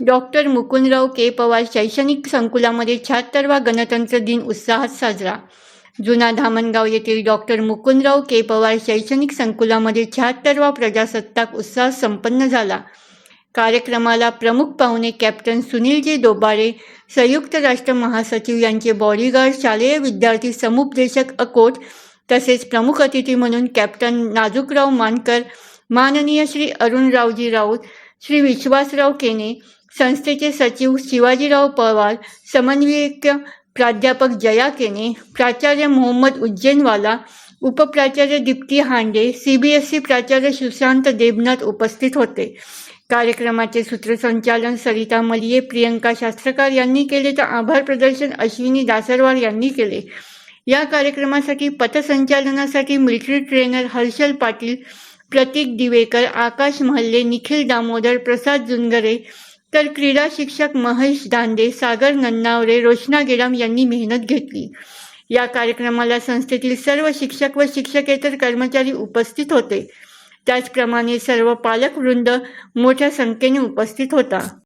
Doctor Mukundrao के पवार शैक्षणिक संकुलामध्ये शहात्तरवा गणतंत्र दिन उत्साहात साजरा. जुना धामणगाव येथील डॉक्टर मुकुंदराव के पवार शैक्षणिक संकुलामध्ये शहात्तरवा प्रजासत्ताक उत्साह संपन्न झाला. कार्यक्रमाला प्रमुख पाहुणे कॅप्टन सुनीलजी दोबारे संयुक्त राष्ट्र महासचिव यांचे बॉडीगार्ड शालेय विद्यार्थी समुपदेशक अकोट तसेच प्रमुख अतिथी म्हणून कॅप्टन नाजूकराव मानकर माननीय श्री अरुणरावजी राऊत श्री विश्वासराव केने संस्थेचे सचिव शिवाजीराव पवार समन्वयक प्राध्यापक जया केने प्राचार्य Mohammad Ujjainwala उपप्राचार्य Deepti Hande C B S E प्राचार्य सुशांत देबनाथ उपस्थित होते. कार्यक्रमाचे सूत्रसंचालन सरिता मलिये प्रियंका शास्त्रकार यांनी केले तर आभार प्रदर्शन अश्विनी दासरवार यांनी केले. या कार्यक्रमासाठी पथसंचालनासाठी मिलिटरी ट्रेनर हर्षल पाटील प्रतीक दिवेकर आकाश महल्ले निखिल दामोदर प्रसाद जुनगरे तर क्रीडा शिक्षक महेश दांडे सागर नन्नावरे रोशना गेडाम यांनी मेहनत घेतली. या कार्यक्रमाला संस्थेतील सर्व शिक्षक व शिक्षकेतर कर्मचारी उपस्थित होते. त्याचप्रमाणे सर्व पालक वृंद मोठ्या संख्येने उपस्थित होता.